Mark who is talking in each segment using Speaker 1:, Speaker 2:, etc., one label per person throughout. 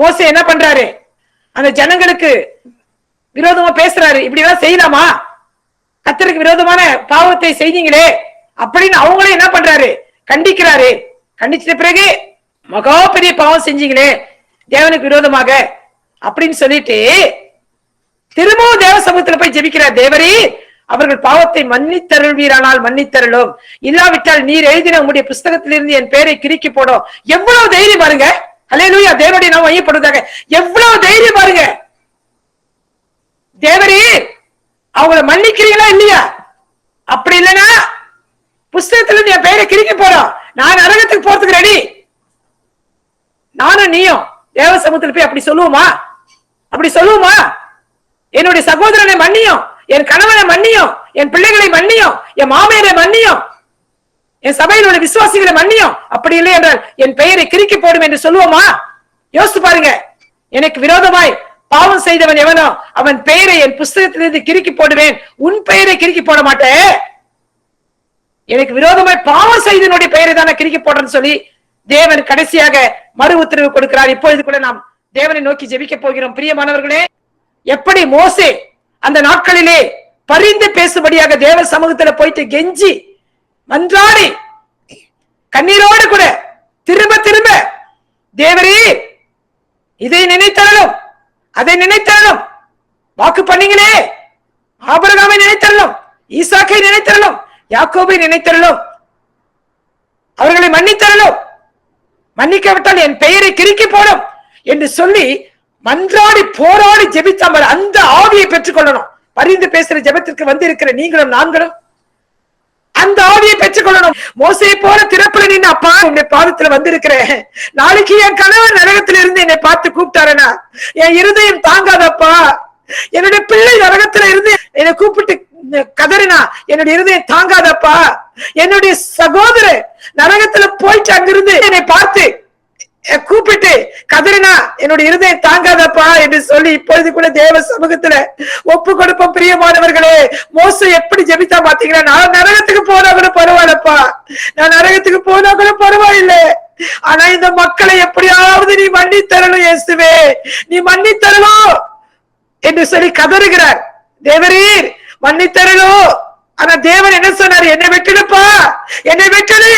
Speaker 1: மோச என்ன பண்றாரு? அந்த ஜனங்களுக்கு விரோதமா பேசுறாரு. இப்படி எல்லாம் செய்யலாமா? கத்தருக்கு விரோதமான பாவத்தை செய்தீங்களே. அப்படின்னு அவங்களே என்ன பண்றாரு? கண்டிக்கிறாரு. கண்டிச்சிட்ட பிறகு மகா பெரிய பாவம் செஞ்சீங்களே. தேவனுக்கு விரோதமாக அப்படின்னு சொல்லிட்டு திரும்பவும் தேவ சமூகத்துல போய் ஜெபிக்கிறார். தேவரே அவர்கள் பாவத்தை மன்னித்தருள்வீரானால் மன்னித்தருளும். இல்லாவிட்டால் நீர் எழுதின உங்களுடைய புஸ்தகத்திலிருந்து என் பேரை கிறுக்கி போடும். எவ்வளவு தைரியம் பாருங்க. ஹalleluya தேவனுடைய நாம் ஐயப்படுவதாக எவ்வளவு தைரியம் பாருங்க. தேவரே அவங்கள மன்னிக்கிறீங்களா இல்லையா? அப்படி இல்லைன்னா புஸ்தகத்துல என் பெயரை கிறுக்கி போறோம் நான் நரகத்துக்கு போறதுக்கு ரெடி நானும் நீயும் தேவ சமூகத்தில் போய் அப்படி சொல்லுவோமா? அப்படி சொல்லுவோமா? என்னுடைய சகோதரனை மன்னியும் என் கணவனை மன்னியும் என் பிள்ளைகளை மன்னியும் என் மாமையரை மன்னியும். என் சபையில் உள்ள விசுவாசிகளை மன்னியும். அப்படி இல்லை என்றால் என் பெயரை கிறுக்கி போடும் என்று சொல்லுவோமா? யோசித்து பாருங்க. எனக்கு விரோதமாய் பாவம் செய்தவன் எவனோ அவன் பெயரை என் புஸ்தகத்திலிருந்து கிறுக்கி போடுவேன். உன் பெயரை கிறுக்கி போட மாட்டேன் எனக்கு விரோதமாய் பாவம் செய்தனுடைய பெயரை தானே கிறுக்கி போடுறேன்னு சொல்லி தேவன் கடைசியாக மறு உத்தரவு கொடுக்கிறார். இப்பொழுது கூட நாம் தேவனை நோக்கி ஜெபிக்க போகிறோம். பிரியமானவர்களே எப்படி மோசே அந்த நாட்களிலே பரிந்து பேசும்படியாக தேவ சமூகத்துல போயிட்டு கெஞ்சி மன்றாடி கண்ணீரோடு கூட திரும்ப திரும்ப தேவரே இதை நினைத்தாலும் அதை நினைத்தாலும் வாக்கு பண்ணீங்களே. ஆபரகாமை நினைத்தரலும் ஈசாக்கை நினைத்தரலும் யாக்கோபை நினைத்தரலும் அவர்களை மன்னித்தரலும். மன்னிக்காவிட்டால் என் பெயரை கிறுக்கி போடும் என்று சொல்லி மன்றாடி போராடி ஜெபித்தாமல் அந்த ஆவியை பெற்றுக்கொள்ளணும். பரிந்து பேசுற ஜெபத்திற்கு வந்து இருக்கிற நீங்களும் நான்களும் ஆவியை மோசையை போல திறப்புல நின்று அப்பா உன்னை பாதத்துல வந்திருக்கிறேன். நாளைக்கு என் கணவன் நரகத்துல இருந்து என்னை பார்த்து கூப்பிட்டாரனா என் இருதயம் தாங்காதப்பா. என்னுடைய பிள்ளை நரகத்துல இருந்து என்னை கூப்பிட்டு கதறினா என்னுடைய இருதயம் தாங்காதப்பா. என்னுடைய சகோதரர் நரகத்துல போயிட்டு அங்கிருந்து என்னை பார்த்து கூப்பிட்டு கதறினா என்னுடைய இருதயம் தாங்காதப்பா என்று சொல்லி இப்பொழுது கூட தேவ சமூகத்துல ஒப்பு கொடுப்போம் பிரியமானவர்களே. மோச எப்படி ஜெபித்தா பாத்தீங்களா? நான் நரகத்துக்கு போனா கூட பரவாயில்லப்பா. நான் நரகத்துக்கு போனா கூட பரவாயில்லை. ஆனா இந்த மக்களை எப்படியாவது நீ மன்னி தரணும் இயேசுவே. நீ மன்னி தரணும் என்று சொல்லி கதறுகிறார். தேவரீர் மன்னித்தரணும். ஆனா தேவன் என்ன சொன்னாரு? என்னை விட்டுடுப்பா. என்னை விட்டுடு.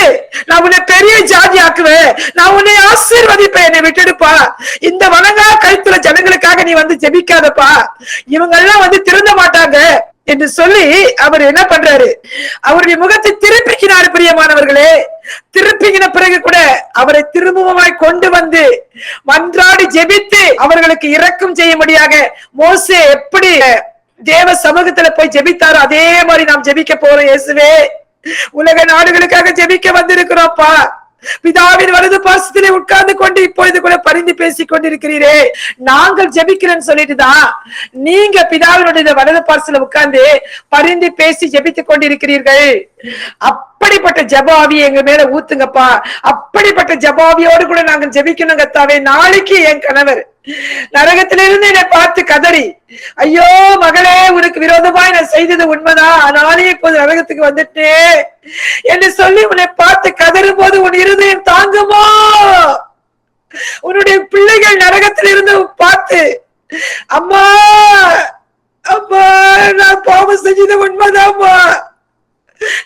Speaker 1: நான் உன்னை பெரிய ஜாதி ஆக்குவேன். நான் உன்னை ஆசீர்வதிப்பேன். என்னை விட்டுடுப்பா. இந்த வணங்கா கழுத்துல ஜனங்களுக்காக நீ வந்து ஜெபிக்காதப்பா. இவங்க எல்லாம் வந்து திருந்த மாட்டாங்க. என்று சொல்லி அவர் என்ன பண்றாரு? அவருடைய முகத்தை திருப்பிக்கினார் பிரியமானவர்களே. திருப்பிக்கின பிறகு கூட அவரை திரும்பவுமாய் கொண்டு வந்து மன்றாடி ஜெபித்து அவர்களுக்கு இரக்கம் செய்யும்படியாக மோசே எப்படி தேவ சமூகத்துல போய் ஜெபித்தாரோ அதே மாதிரி நாம் ஜெபிக்க போறோம் இயேசுவே. உலக நாடுகளுக்காக ஜெபிக்க வந்திருக்கிறோம்ப்பா. பிதாவின் வலது பாசத்திலே உட்கார்ந்து கொண்டு இப்பொழுது கூட பரிந்து பேசிக் கொண்டிருக்கிறீரே. நாங்கள் ஜெபிக்கிறேன்னு சொல்லிட்டு தான் நீங்க பிதாவினுடைய வலது பாசத்துல உட்கார்ந்து பரிந்து பேசி ஜெபித்துக் கொண்டிருக்கிறீர்கள். அப்படிப்பட்ட ஜபாவியை எங்க மேல ஊத்துங்கப்பா. அப்படிப்பட்ட ஜபாவியோடு கூட நாங்கள் ஜெபிக்கணும் கத்தாவே. நாளைக்கு என் கணவர் நரகத்திலிருந்து என்னை பார்த்து கதறி ஐயோ மகளே உனக்கு விரோதமாய் நான் செய்தது உண்மைதான் நானே இப்போது நரகத்துக்கு வந்துட்டேன் என்று சொல்லி உன்னை பார்த்து கதறும் போது உன் இருதயம் தாங்குமோ? உன்னுடைய பிள்ளைகள் நரகத்திலிருந்து பார்த்து அம்மா அம்மா நான் பாவம் செஞ்சது உண்மைதாம்மா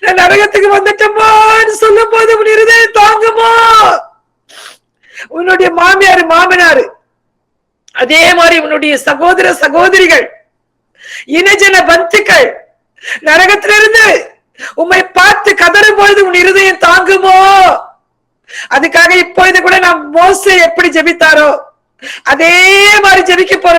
Speaker 1: நான் நரகத்துக்கு வந்துட்டோமான்னு சொல்லும் போது உன் இருதயம் தாங்குமோ? உன்னுடைய மாமியார் மாமனாரு அதே மாதிரி உன்னுடைய சகோதர சகோதரிகள் இனஜன பந்துக்கள் நரகத்திலிருந்து உம்மை பார்த்து கதறும் பொழுது உன் இருதயம் தாங்குமோ? அதுக்காக இப்பொழுது கூட நாம் மோசே எப்படி ஜெபித்தாரோ? அதே மாதிரி ஜெபிக்க போற